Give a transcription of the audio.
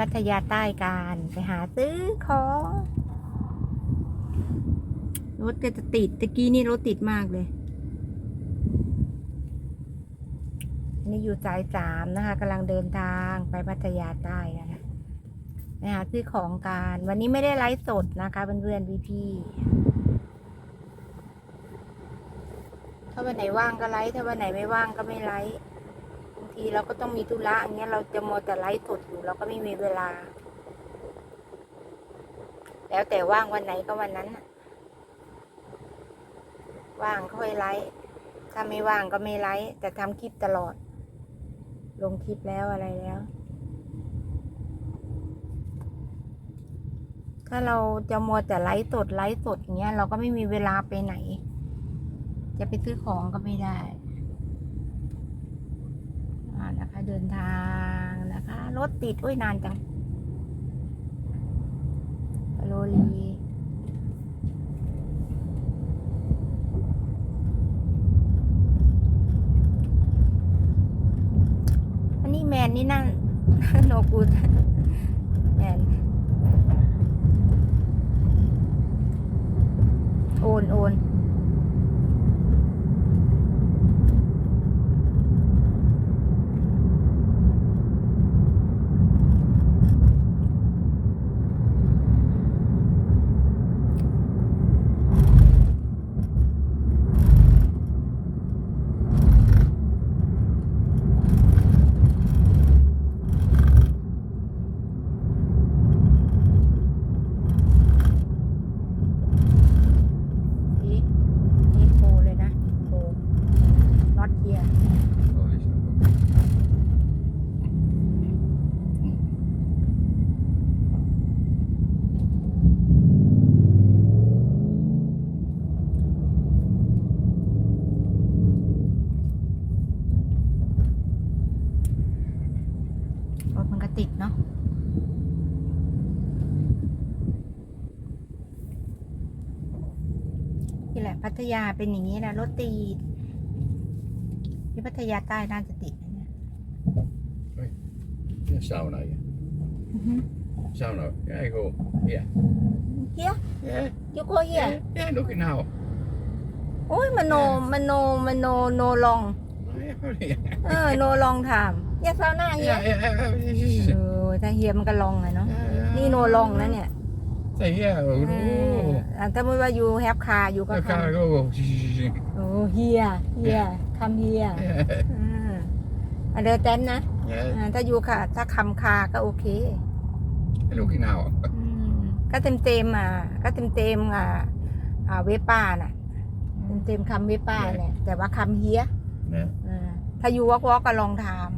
พัทยาใต้กันไปหาซื้อของรถก็จะติดตะกี้นี่รถติดมากเลยอันนี้อยู่สายสามนะคะกำลังเดินทางไปพัทยาใต้นะคะไปหาซื้อของกันวันนี้ไม่ได้ไลฟ์สดนะคะเพื่อนๆพี่ๆถ้าวันไหนว่างก็ไลฟ์ถ้าวันไหนไม่ว่างก็ไม่ไลฟ์ บางทีเราก็ต้องมีธุระอย่างเงี้ยเราจะมัวแต่ไลฟ์สดอยู่เราก็ไม่มีเวลา แล้วแต่ว่างวันไหนก็วันนั้นว่างค่อยไลฟ์ถ้าไม่ว่างก็ไม่ไลฟ์แต่ทำคลิปตลอด ลงคลิปแล้วอะไรแล้ว ถ้าเราจะมัวแต่ไลฟ์สดไลฟ์สดอย่างเงี้ยเราก็ไม่มีเวลาไปไหน จะไปซื้อของก็ไม่ได้อ่านะคะ เดินทางนะคะ รถติดอุ้ยนานจังโรลีอันนี้แมนนี่นั่งโนกูดแมนโอนโอนอีนี่โคเลยนะโคน็อตเฮีย รถมันก็ ติดเนาะนี่แหละพัทยาเป็นอย่างนี้แหละรถติดที่พัทยาใต้น่าจะติดนะเนี่ย Ja, sauna, ja. Sauna. Ja, ik hoor. Ja. เฮีย Ja, ยูโกเฮีย ja, nog een nou. โอ้ยมโนมโนมโนโนลอง Ja, ja. เออ โนลองถาม เฮียเศร้าหน้าเฮีย Ja, ja, ja, เอ precies. อถ้าเฮียมันก็ลองอะเนาะ Ja, ja. นี่โนลองนะเนี่ย Nee, ja, เอ oh. ออะถ้าไม่ว่าอยู่แฮปคาอยู่ก็ Dan ค ga ik ook. oh. ำโอ้เฮียเฮียคำเฮีย Ja, อืมอันเดอร์แตนนะ ja. อ่าถ้าอยู่ค่ะ ถ้าคำคาก็โอเค En ook een nou. อืมก็เต็มเต็มๆอะก็เต็มเต็มๆอะอ่าเวป้าน่ะเต็มเต็มๆคำเวป้าเนี่ยแต่ว่าคำเฮีย Ja. อ่าถ้าอยู่วอกวอกก็ลองถาม